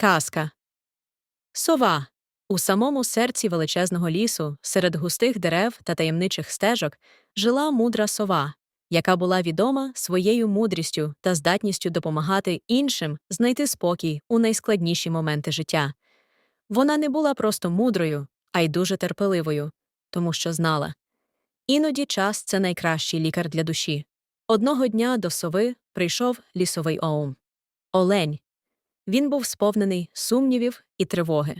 Казка. Сова. У самому серці величезного лісу, серед густих дерев та таємничих стежок, жила мудра сова, яка була відома своєю мудрістю та здатністю допомагати іншим знайти спокій у найскладніші моменти життя. Вона не була просто мудрою, а й дуже терпеливою, тому що знала. Іноді час це найкращий лікар для душі. Одного дня до сови прийшов лісовий оум. Олень. Він був сповнений сумнівів і тривоги.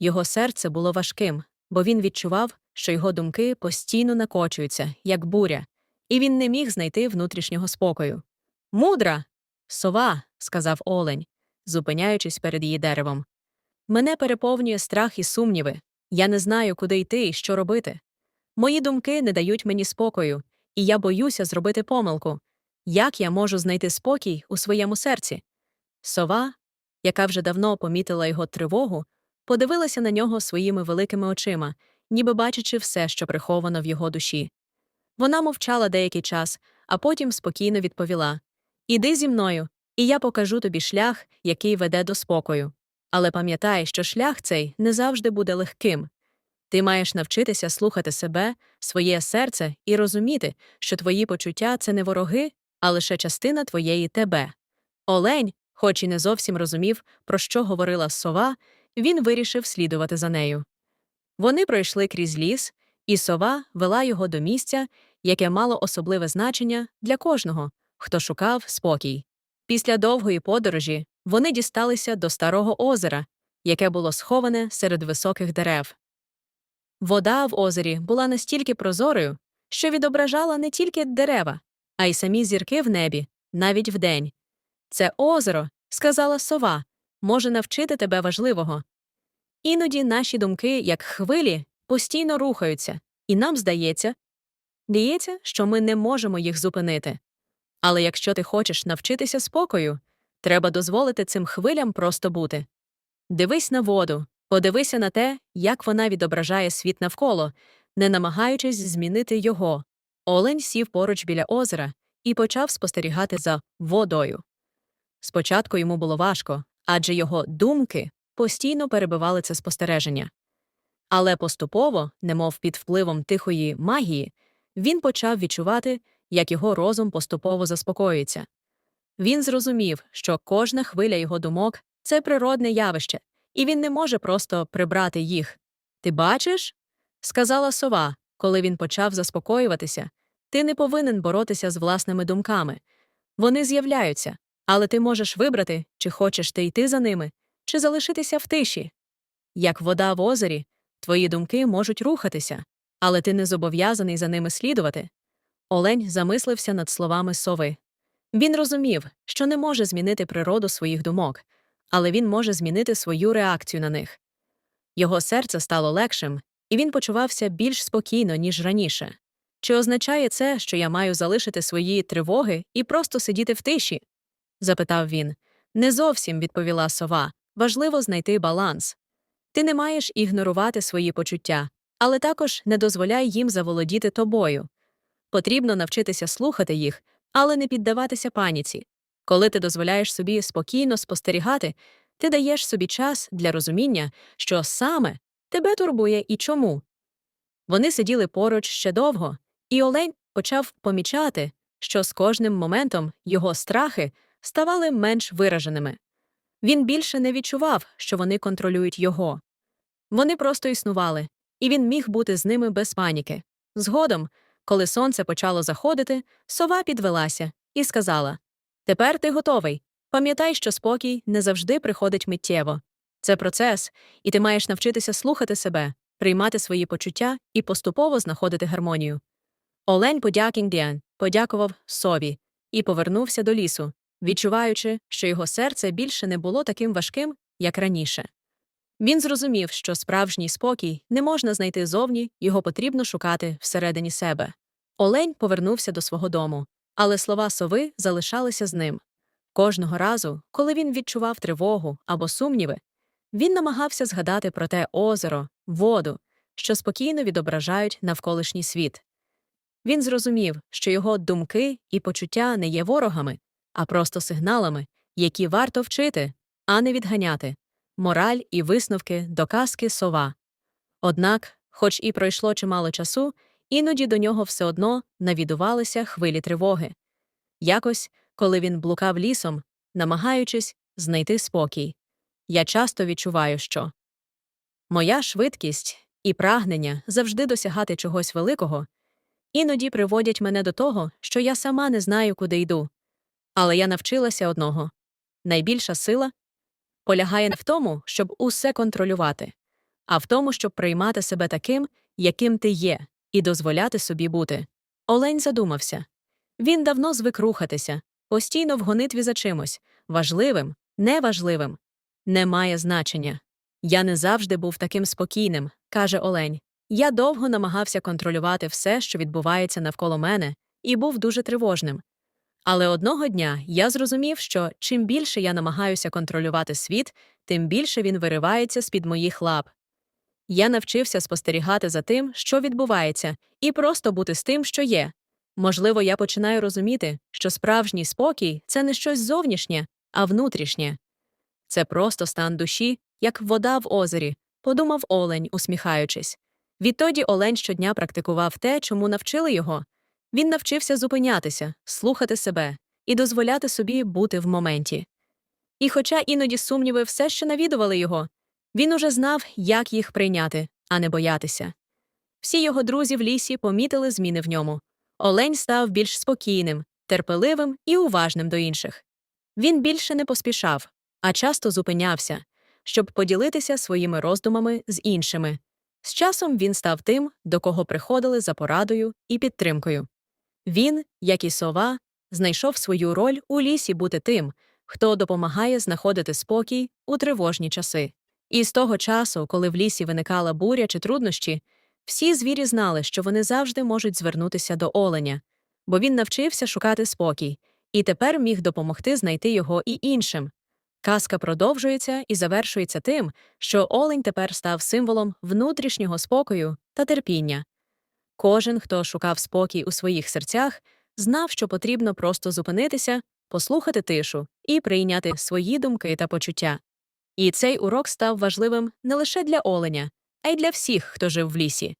Його серце було важким, бо він відчував, що його думки постійно накочуються, як буря, і він не міг знайти внутрішнього спокою. Мудра. Сова, сказав олень, зупиняючись перед її деревом. Мене переповнює страх і сумніви. Я не знаю, куди йти і що робити. Мої думки не дають мені спокою, і я боюся зробити помилку. Як я можу знайти спокій у своєму серці? Сова, яка вже давно помітила його тривогу, подивилася на нього своїми великими очима, ніби бачачи все, що приховано в його душі. Вона мовчала деякий час, а потім спокійно відповіла Іди зі мною, і я покажу тобі шлях, який веде до спокою. Але пам'ятай, що шлях цей не завжди буде легким. Ти маєш навчитися слухати себе, своє серце і розуміти, що твої почуття це не вороги, а лише частина твоєї тебе. Олень, хоч і не зовсім розумів, про що говорила сова, він вирішив слідувати за нею. Вони пройшли крізь ліс, і сова вела його до місця, яке мало особливе значення для кожного, хто шукав спокій. Після довгої подорожі вони дісталися до старого озера, яке було сховане серед високих дерев. Вода в озері була настільки прозорою, що відображала не тільки дерева, а й самі зірки в небі, навіть вдень. Це озеро, сказала сова, може навчити тебе важливого. Іноді наші думки, як хвилі, постійно рухаються, і нам здається, здається, що ми не можемо їх зупинити. Але якщо ти хочеш навчитися спокою, треба дозволити цим хвилям просто бути. Дивись на воду, подивися на те, як вона відображає світ навколо, не намагаючись змінити його. Олень сів поруч біля озера і почав спостерігати за водою. Спочатку йому було важко, адже його думки постійно перебивали це спостереження. Але поступово, немов під впливом тихої магії, він почав відчувати, як його розум поступово заспокоюється. Він зрозумів, що кожна хвиля його думок це природне явище, і він не може просто прибрати їх. Ти бачиш? сказала сова, коли він почав заспокоюватися. Ти не повинен боротися з власними думками. Вони з'являються, але ти можеш вибрати, чи хочеш ти йти за ними, чи залишитися в тиші. Як вода в озері, твої думки можуть рухатися, але ти не зобов'язаний за ними слідувати. Олень замислився над словами сови. Він розумів, що не може змінити природу своїх думок, але він може змінити свою реакцію на них. Його серце стало легшим, і він почувався більш спокійно, ніж раніше. Чи означає це, що я маю залишити свої тривоги і просто сидіти в тиші? Запитав він. Не зовсім відповіла сова. Важливо знайти баланс. Ти не маєш ігнорувати свої почуття, але також не дозволяй їм заволодіти тобою. Потрібно навчитися слухати їх, але не піддаватися паніці. Коли ти дозволяєш собі спокійно спостерігати, ти даєш собі час для розуміння, що саме тебе турбує і чому. Вони сиділи поруч ще довго, і Олень почав помічати, що з кожним моментом його страхи ставали менш вираженими. Він більше не відчував, що вони контролюють його. Вони просто існували, і він міг бути з ними без паніки. Згодом, коли сонце почало заходити, сова підвелася і сказала Тепер ти готовий. Пам'ятай, що спокій не завжди приходить миттєво. Це процес, і ти маєш навчитися слухати себе, приймати свої почуття і поступово знаходити гармонію. Олень подякіндіан подякував сові і повернувся до лісу, відчуваючи, що його серце більше не було таким важким, як раніше. Він зрозумів, що справжній спокій не можна знайти зовні, його потрібно шукати всередині себе. Олень повернувся до свого дому, але слова сови залишалися з ним. Кожного разу, коли він відчував тривогу або сумніви, він намагався згадати про те озеро, воду, що спокійно відображають навколишній світ. Він зрозумів, що його думки і почуття не є ворогами, а просто сигналами, які варто вчити, а не відганяти. Мораль і висновки до казки сова. Однак, хоч і пройшло чимало часу, іноді до нього все одно навідувалися хвилі тривоги. Якось, коли він блукав лісом, намагаючись знайти спокій, я часто відчуваю, що моя швидкість і прагнення завжди досягати чогось великого іноді приводять мене до того, що я сама не знаю, куди йду. Але я навчилася одного найбільша сила полягає не в тому, щоб усе контролювати, а в тому, щоб приймати себе таким, яким ти є, і дозволяти собі бути. Олень задумався. Він давно звик рухатися, постійно в гонитві за чимось важливим, неважливим. Немає значення. Я не завжди був таким спокійним, каже Олень. Я довго намагався контролювати все, що відбувається навколо мене, і був дуже тривожним. Але одного дня я зрозумів, що чим більше я намагаюся контролювати світ, тим більше він виривається з-під моїх лап. Я навчився спостерігати за тим, що відбувається, і просто бути з тим, що є. Можливо, я починаю розуміти, що справжній спокій це не щось зовнішнє, а внутрішнє. Це просто стан душі, як вода в озері, подумав Олень, усміхаючись. Відтоді Олень щодня практикував те, чому навчили його. Він навчився зупинятися, слухати себе і дозволяти собі бути в моменті. І хоча іноді сумніви все ще навідували його, він уже знав, як їх прийняти, а не боятися. Всі його друзі в лісі помітили зміни в ньому. Олень став більш спокійним, терпеливим і уважним до інших. Він більше не поспішав, а часто зупинявся, щоб поділитися своїми роздумами з іншими. З часом він став тим, до кого приходили за порадою і підтримкою. Він, як і сова, знайшов свою роль у лісі бути тим, хто допомагає знаходити спокій у тривожні часи. І з того часу, коли в лісі виникала буря чи труднощі, всі звірі знали, що вони завжди можуть звернутися до оленя, бо він навчився шукати спокій і тепер міг допомогти знайти його і іншим. Казка продовжується і завершується тим, що олень тепер став символом внутрішнього спокою та терпіння. Кожен, хто шукав спокій у своїх серцях, знав, що потрібно просто зупинитися, послухати тишу і прийняти свої думки та почуття. І цей урок став важливим не лише для оленя, а й для всіх, хто жив в лісі.